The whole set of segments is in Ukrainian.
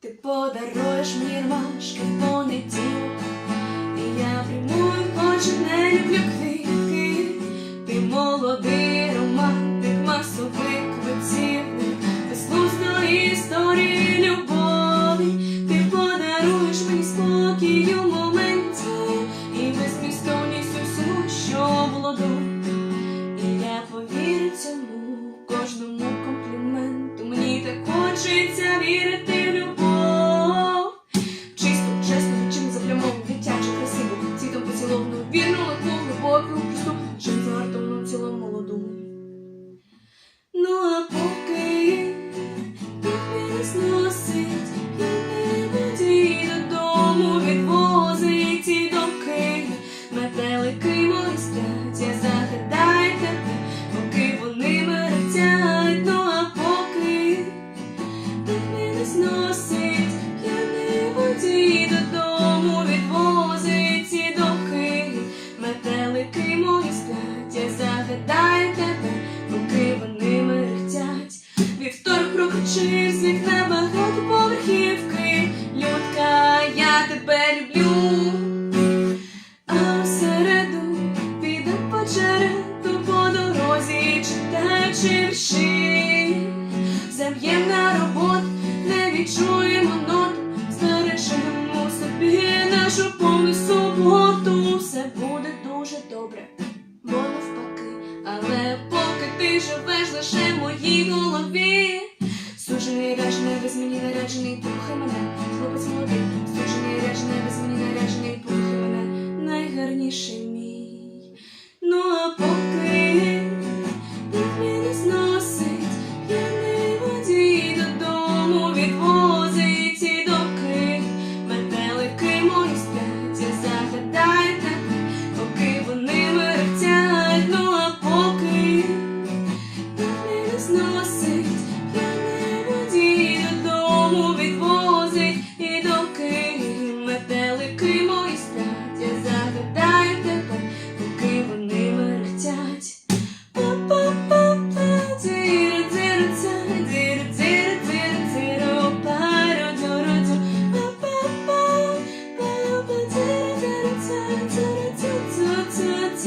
Ти подаруєш мені ромашки в понеділок, і я прямую, хоч не люблю квітки. Ти молодий романтик, масовик, вицівник, безглуздої історії любові. Ти подаруєш мені спокій у моменті, і безмістовність усього, що було. І я повірю цьому кожному компліменту. Мені так хочеться вірити вірші. Заб'єм на роботу, не відчуємо нот, збережемо собі нашу повну суботу. Все буде дуже добре, бо навпаки, але поки ти живеш лише в моїй голові. Сужений ряжений, без мені наряджений, послухай мене, хлопець молодий, сужений ряжений, без мені наряджений, послухай мене, найгарніший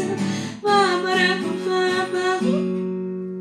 listen